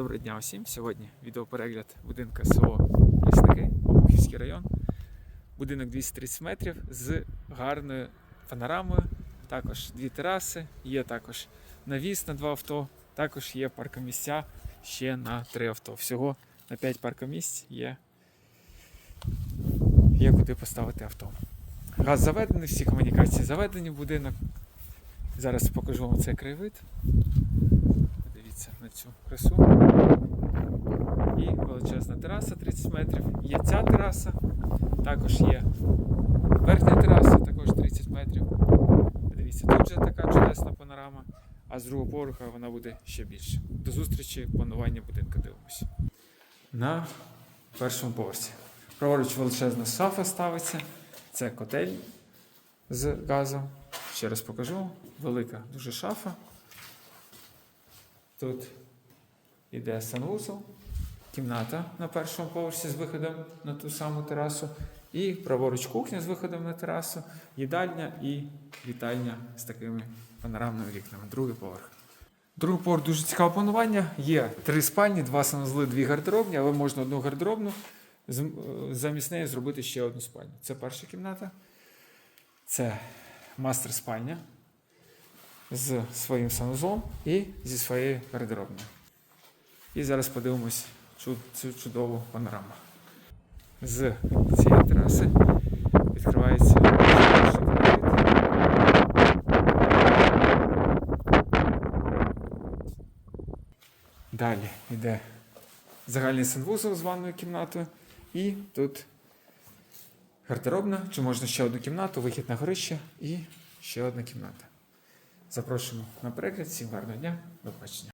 Доброго дня усім. Сьогодні відеоперегляд будинка село Лісники, Обухівський район. Будинок 230 метрів з гарною панорамою. Також дві тераси, є також навіс на два авто, також є паркомісця ще на три авто. Всього на 5 паркомісць є, є куди поставити авто. Газ заведений, всі комунікації заведені в будинок. Зараз покажу вам цей краєвид. Подивіться на цю красу. Величезна тераса 30 метрів. Є ця тераса, також є верхня тераса, також 30 метрів. Подивіться, тут вже така чудесна панорама, а з другого поверха вона буде ще більше. До зустрічі, планування будинку дивимося. На першому поверсі. Праворуч величезна шафа ставиться. Це котель з газом. Ще раз покажу. Велика дуже шафа. Тут іде санвузол, кімната на першому поверсі з виходом на ту саму терасу. І праворуч кухня з виходом на терасу, їдальня і вітальня з такими панорамними вікнами. Другий поверх. Другий поверх дуже цікаве планування. Є три спальні, два санузли, дві гардеробні, але можна одну гардеробну е, замість неї зробити ще одну спальню. Це перша кімната. Це мастер спальня з своїм санузлом і зі своєю гардеробною. І зараз подивимось цю чудову панораму. З цієї тераси відкривається. Далі йде загальний санвузол з ванною кімнатою. І тут гардеробна, чи можна ще одну кімнату, вихід на горище і ще одна кімната. Запрошуємо на перегляд. Всім гарного дня, до побачення.